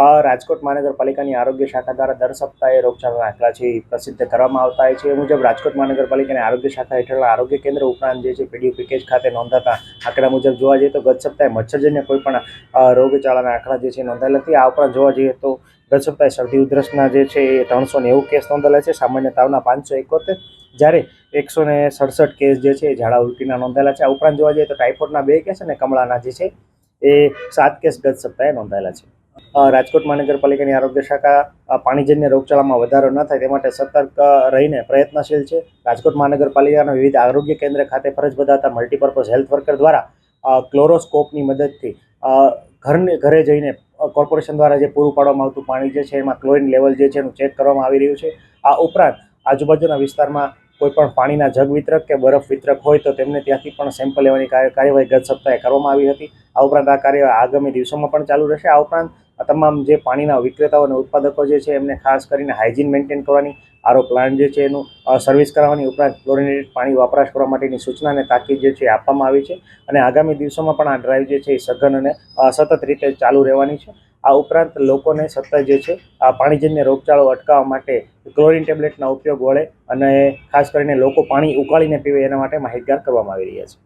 રાજકોટ મહાનગરપાલિકાની આરોગ્ય શાખા દ્વારા દર સપ્તાહે રોગચાળાના આંકડા છે પ્રસિદ્ધ કરવામાં આવતા હોય છે. એ મુજબ રાજકોટ મહાનગરપાલિકાની આરોગ્ય શાખા હેઠળ આરોગ્ય કેન્દ્ર ઉપરાંત જે છે, પીડીયુ પેકેજ ખાતે નોંધાતા આંકડા મુજબ જોવા જઈએ તો ગત સપ્તાહે મચ્છરજન્ય કોઈ પણ રોગચાળાના આંકડા જે છે નોંધાયેલા નથી. આ ઉપરાંત જોવા જઈએ તો ગત સપ્તાહે શરદી ઉધરસના જે છે એ ત્રણસો નેવું કેસ નોંધાયેલા છે. સામાન્ય તાવના પાંચસો એકોતેર. જ્યારે એકસો ને સડસઠ કેસ જે છે ઝાડા ઉલટીના નોંધાયેલા છે. આ ઉપરાંત જોવા જઈએ તો ટાઇફોઇડના બે કેસ અને કમળાના જે છે એ સાત કેસ ગત સપ્તાહે નોંધાયેલા છે. રાજકોટ મહાનગરપાલિકાની આરોગ્ય શાખા પાણીજન્ય રોગચાળામાં વધારો ન થાય તે માટે સતર્ક રહીને પ્રયત્નશીલ છે. રાજકોટ મહાનગરપાલિકાના વિવિધ આરોગ્ય કેન્દ્ર ખાતે ફરજ બજાવતા મલ્ટીપર્પઝ હેલ્થ વર્કર દ્વારા ક્લોરોસ્કોપની મદદથી ઘરને, ઘરે જઈને કોર્પોરેશન દ્વારા જે પૂરું પાડવામાં આવતું પાણી જે છે એમાં ક્લોરિન લેવલ જે છે એનું ચેક કરવામાં આવી રહ્યું છે. આ ઉપરાંત આજુબાજુના વિસ્તારમાં કોઈ પણ પાણીના જગ વિતરક કે બરફ વિતરક હોય તો તેમને ત્યાંથી પણ સેમ્પલ લેવાની કાર્ય- કાર્યવાહી ગત સપ્તાહે કરવામાં આવી હતી. આ ઉપરાંત આ કાર્ય આગામી દિવસોમાં પણ ચાલુ રહેશે. આ ઉપરાંત તમામ જે પાણીના વિક્રેતાઓ અને ઉત્પાદકો જે છે એમને ખાસ કરીને હાઇજીન મેન્ટેન કરવાની આરો પ્લાન્ટ જે છે એનું સર્વિસ કરાવવાની ઉપરાંત ક્લોરિનેટેડ પાણી વપરાશ કરવા માટેની સૂચના અને તાકીદ જે છે આપવામાં આવી છે. અને આગામી દિવસોમાં પણ આ ડ્રાઈવ જે છે એ સઘન અને સતત રીતે ચાલુ રહેવાની છે. આ ઉપરાંત લોકોને સતત જે છે આ પાણીજન્ય રોગચાળો અટકાવવા માટે ક્લોરિન ટેબ્લેટના ઉપયોગ વડે અને ખાસ કરીને લોકો પાણી ઉકાળીને પીવે એના માટે માહિતગાર કરવામાં આવી રહ્યા છે.